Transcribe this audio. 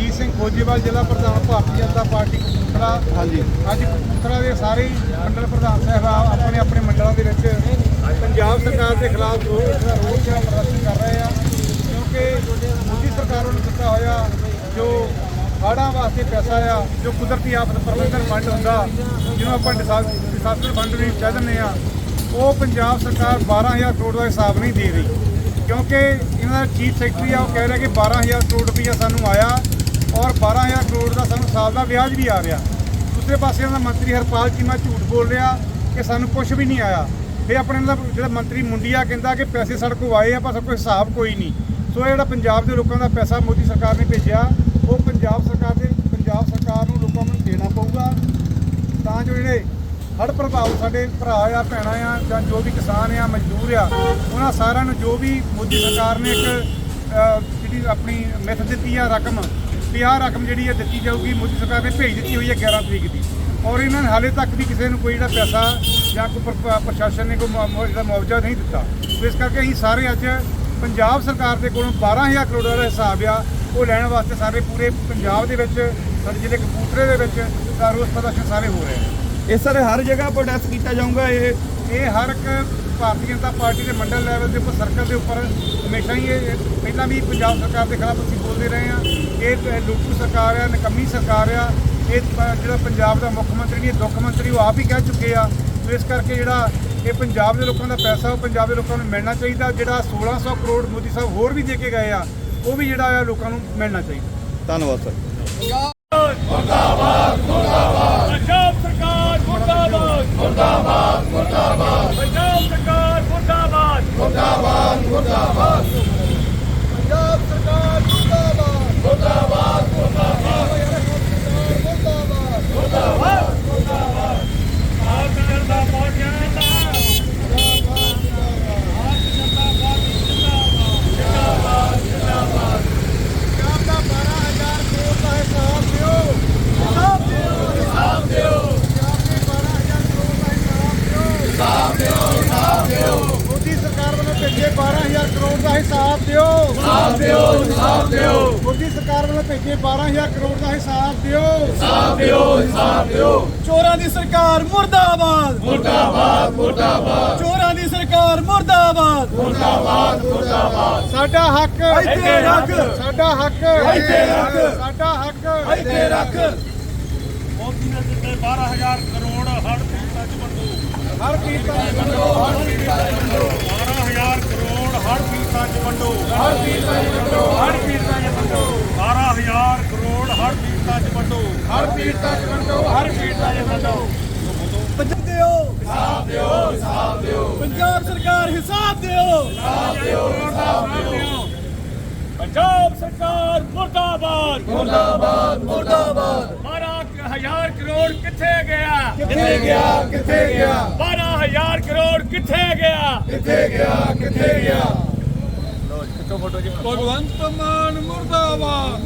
ਮਨਜੀਤ ਸਿੰਘ ਖੋਜੇਵਾਲ ਜ਼ਿਲ੍ਹਾ ਪ੍ਰਧਾਨ ਭਾਰਤੀ ਜਨਤਾ ਪਾਰਟੀ ਕਪੂਰਥਲਾ। ਹਾਂਜੀ। ਅੱਜ ਕਪੂਰਥਲਾ ਦੇ ਸਾਰੇ ਮੰਡਲ ਪ੍ਰਧਾਨ ਸਾਹਿਬ ਆਪਣੇ ਆਪਣੇ ਮੰਡਲਾਂ ਦੇ ਵਿੱਚ ਪੰਜਾਬ ਸਰਕਾਰ ਦੇ ਖਿਲਾਫ ਰੋਸ ਦਾ ਪ੍ਰਦਰਸ਼ਨ ਕਰ ਰਹੇ ਆ ਕਿਉਂਕਿ ਮੋਦੀ ਸਰਕਾਰ ਵੱਲੋਂ ਦਿੱਤਾ ਹੋਇਆ ਜੋ ਹੜ੍ਹਾਂ ਵਾਸਤੇ ਪੈਸਾ ਆ ਜੋ ਕੁਦਰਤੀ ਆਫਤ ਪ੍ਰਬੰਧਨ ਫੰਡ ਹੁੰਦਾ ਜਿਹਨੂੰ ਆਪਾਂ ਡਿਸਾਸਟਰ ਫੰਡ ਵੀ ਕਹਿ ਦਿੰਦੇ ਆ ਉਹ ਪੰਜਾਬ ਸਰਕਾਰ 12000 ਕਰੋੜ ਦਾ ਹਿਸਾਬ ਨਹੀਂ ਦੇ ਰਹੀ। ਕਿਉਂਕਿ ਇਹਨਾਂ ਦਾ ਚੀਫ ਸੈਕਟਰੀ ਆ ਉਹ ਕਹਿ ਰਿਹਾ ਕਿ 12000 ਕਰੋੜ ਰੁਪਈਆ ਸਾਨੂੰ ਆਇਆ ਔਰ 12000 ਕਰੋੜ ਦਾ ਸਾਨੂੰ ਸਾਲ ਦਾ ਵਿਆਜ ਵੀ ਆ ਰਿਹਾ ਦੂਸਰੇ ਪਾਸੇ ਇਹਨਾਂ ਦਾ ਮੰਤਰੀ ਹਰਪਾਲ ਚੀਮਾ ਝੂਠ ਬੋਲ ਰਿਹਾ ਕਿ ਸਾਨੂੰ ਕੁਝ ਵੀ ਨਹੀਂ ਆਇਆ। ਤੇ ਆਪਣੇ ਇਹਨਾਂ ਦਾ ਜਿਹੜਾ ਮੰਤਰੀ ਮੁੰਡੀਆ ਕਹਿੰਦਾ ਕਿ ਪੈਸੇ ਸਾਡੇ ਕੋਲ ਆਏ ਆ ਪਰ ਸਾਡੇ ਕੋਲ ਹਿਸਾਬ ਕੋਈ ਨਹੀਂ। ਸੋ ਇਹ ਜਿਹੜਾ ਪੰਜਾਬ ਦੇ ਲੋਕਾਂ ਦਾ ਪੈਸਾ ਮੋਦੀ ਸਰਕਾਰ ਨੇ ਭੇਜਿਆ, ਉਹ ਪੰਜਾਬ ਸਰਕਾਰ ਦੇ, ਪੰਜਾਬ ਸਰਕਾਰ ਨੂੰ ਲੋਕਾਂ ਨੂੰ ਦੇਣਾ ਪਊਗਾ। ਤਾਂ ਜੋ ਜਿਹੜੇ ਹੜ੍ਹ ਪ੍ਰਭਾਵ ਸਾਡੇ ਭਰਾ ਆ, ਭੈਣਾਂ ਆ, ਜਾਂ ਜੋ ਵੀ ਕਿਸਾਨ ਆ, ਮਜ਼ਦੂਰ ਆ, ਉਹਨਾਂ ਸਾਰਿਆਂ ਨੂੰ ਜੋ ਵੀ ਮੋਦੀ ਸਰਕਾਰ ਨੇ ਇੱਕ ਜਿਹੜੀ ਆਪਣੀ ਮਿੱਥ ਦਿੱਤੀ ਆ ਰਕਮ ਵੀ ਆਹ ਰਕਮ ਜਿਹੜੀ ਹੈ ਦਿੱਤੀ ਜਾਊਗੀ ਮੋਦੀ ਸਰਕਾਰ ਨੇ ਭੇਜ ਦਿੱਤੀ ਹੋਈ ਹੈ 11 ਤਰੀਕ ਦੀ। ਔਰ ਇਹਨਾਂ ਨੇ ਹਾਲੇ ਤੱਕ ਵੀ ਕਿਸੇ ਨੂੰ ਕੋਈ ਜਿਹੜਾ ਪੈਸਾ ਜਾਂ ਕੋਈ ਪ੍ਰਸ਼ਾਸਨ ਨੇ ਕੋਈ ਮੁਆ- ਮੁਆ- ਜਿਹੜਾ ਮੁਆਵਜ਼ਾ ਨਹੀਂ ਦਿੱਤਾ। ਇਸ ਕਰਕੇ ਅਸੀਂ ਸਾਰੇ ਅੱਜ ਪੰਜਾਬ ਸਰਕਾਰ ਦੇ ਕੋਲੋਂ 12000 ਕਰੋੜ ਦਾ ਹਿਸਾਬ ਆ ਉਹ ਲੈਣ ਵਾਸਤੇ ਸਾਰੇ ਪੂਰੇ ਪੰਜਾਬ ਦੇ ਵਿੱਚ ਸਾਡੇ ਜ਼ਿਲ੍ਹੇ ਕਪੂਰਥਲੇ ਦੇ ਵਿੱਚ ਰੋਸ ਪ੍ਰਦਰਸ਼ਨ ਸਾਰੇ ਹੋ ਰਹੇ ਆ ਇਹ ਸਰ ਹਰ ਜਗ੍ਹਾ ਪ੍ਰੋਟੈਸਟ ਕੀਤਾ ਜਾਊਗਾ ਇਹ? ਇਹ ਹਰ ਇੱਕ ਭਾਰਤੀ ਜਨਤਾ ਪਾਰਟੀ ਦੇ ਮੰਡਲ ਲੈਵਲ ਦੇ ਉੱਪਰ ਸਰਕਲ ਦੇ ਉੱਪਰ ਹਮੇਸ਼ਾ ਹੀ ਇਹ ਪਹਿਲਾਂ ਵੀ ਪੰਜਾਬ ਸਰਕਾਰ ਦੇ ਖਿਲਾਫ ਅਸੀਂ ਬੋਲਦੇ ਰਹੇ ਹਾਂ। ਇਹ ਲੁੱਟੂ ਸਰਕਾਰ ਆ ਨਕੰਮੀ ਸਰਕਾਰ ਆ ਇਹ ਜਿਹੜਾ ਪੰਜਾਬ ਦਾ ਮੁੱਖ ਮੰਤਰੀ ਨਹੀਂ ਦੁੱਖ ਮੰਤਰੀ ਉਹ ਆਪ ਹੀ ਕਹਿ ਚੁੱਕੇ ਆ। ਸੋ ਇਸ ਕਰਕੇ ਜਿਹੜਾ ਇਹ ਪੰਜਾਬ ਦੇ ਲੋਕਾਂ ਦਾ ਪੈਸਾ ਉਹ ਪੰਜਾਬ ਦੇ ਲੋਕਾਂ ਨੂੰ ਮਿਲਣਾ ਚਾਹੀਦਾ। ਜਿਹੜਾ 1600 ਕਰੋੜ ਮੋਦੀ ਸਾਹਿਬ ਹੋਰ ਵੀ ਦੇ ਕੇ ਗਏ ਆ ਉਹ ਵੀ ਜਿਹੜਾ ਆ ਲੋਕਾਂ ਨੂੰ ਮਿਲਣਾ ਚਾਹੀਦਾ। ਧੰਨਵਾਦ ਸਰ। ਪੰਜਾਬ ਸਰਕਾਰ ਮੁਰਦਾਬਾਦ ਮੁਰਦਾਬਾਦ ਮੁਰਦਾਬਾਦ ਪੰਜਾਬ ਸਰਕਾਰ ਮੁਰਦਾਬਾਦ ਪੰਜਾਬ ਸਰਕਾਰ ਮੁਰਦਾਬਾਦ ਭਾਰਤੀ ਜਨਤਾ ਪਾਰਟੀ ਜਿੰਦਾਬਾਦ ਭਾਰਤੀ ਜਨਤਾ ਪਾਰਟੀ ਜਿੰਦਾਬਾਦ ਪੰਜਾਬ ਦਾ 12000 ਕਰੋੜ ਦਾ ਹਿਸਾਬ ਦਿਓ ਹਿਸਾਬ ਦਿਓ ਹਿਸਾਬ ਦਿਓ ਪੰਜਾਬ ਦੇ 12000 ਕਰੋੜ ਦਾ ਹਿਸਾਬ ਦਿਓ ਹਿਸਾਬ ਦਿਓ ਹਿਸਾਬ ਦਿਓ ਮੋਦੀ ਸਰਕਾਰ ਵੱਲੋਂ ਭੇਜੇ 12000 ਕਰੋੜ ਦਾ ਹਿਸਾਬ ਦਿਓ। ਹਿਸਾਬ ਦਿਓ ਹਿਸਾਬ ਦਿਓ। ਮੋਦੀ ਸਰਕਾਰ ਵੱਲੋਂ ਭੇਜੇ 12000 ਕਰੋੜ ਦਾ ਹਿਸਾਬ ਦਿਓ। ਹਿਸਾਬ ਦਿਓ ਹਿਸਾਬ ਦਿਓ। ਚੋਰਾਂ ਦੀ ਸਰਕਾਰ ਮੁਰਦਾਬਾਦ। ਮੁਰਦਾਬਾਦ ਮੁਰਦਾਬਾਦ। ਚੋਰਾਂ ਦੀ ਸਰਕਾਰ ਮੁਰਦਾਬਾਦ। ਸਾਡਾ ਹੱਕ ਇੱਥੇ ਰੱਖ। ਸਾਡਾ ਹੱਕ ਇੱਥੇ ਰੱਖ। ਸਾਡਾ ਹੱਕ। ਇੱਥੇ ਰੱਖ। ਮੋਦੀ ਨੇ ਦਿੱਤੇ 12000 ਕਰੋੜ ਹੜ੍ਹ ਪੀੜਤਾਂ ਚ ਵੰਡੋ ਹਰ ਕੀਰਤਨ ਵੰਡੋ ਹਰ ਕੀਰਤਨ ਵੰਡੋ 12000 ਕਰੋੜ ਹੜ੍ਹ ਪੀੜਤਾਂ ਚ ਵੰਡੋ ਹਰ ਹਰ ਕੀਰਤਨ ਵੰਡੋ। 12000 ਕਰੋੜ ਹੜ੍ਹ ਪੀੜਤਾਂ ਚ ਵੰਡੋ। ਹਰ ਕੀਰਤਨ ਵੰਡੋ ਹਰ ਕੀਰਤਨ ਵੰਡੋ। ਪੰਜਾਬ ਦਿਓ। ਹਿਸਾਬ ਦਿਓ ਹਿਸਾਬ ਦਿਓ। ਪੰਜਾਬ ਸਰਕਾਰ ਹਿਸਾਬ ਦਿਓ। ਪੰਜਾਬ ਸਰਕਾਰ ਮੁਰਦਾਬਾਦ। ਮੁਰਦਾਬਾਦ ਮੁਰਦਾਬਾਦ। 12000 ਕਰੋੜ ਕਿੱਥੇ ਗਿਆ? ਕਿੱਥੇ ਗਿਆ ਕਿੱਥੇ ਗਿਆ? 12000 ਕਰੋੜ ਕਿੱਥੇ ਗਿਆ? ਕਿੱਥੇ ਗਿਆ ਕਿੱਥੇ ਗਿਆ? ਭਗਵੰਤ ਮਾਨ ਮੁਰਦਾਬਾਦ।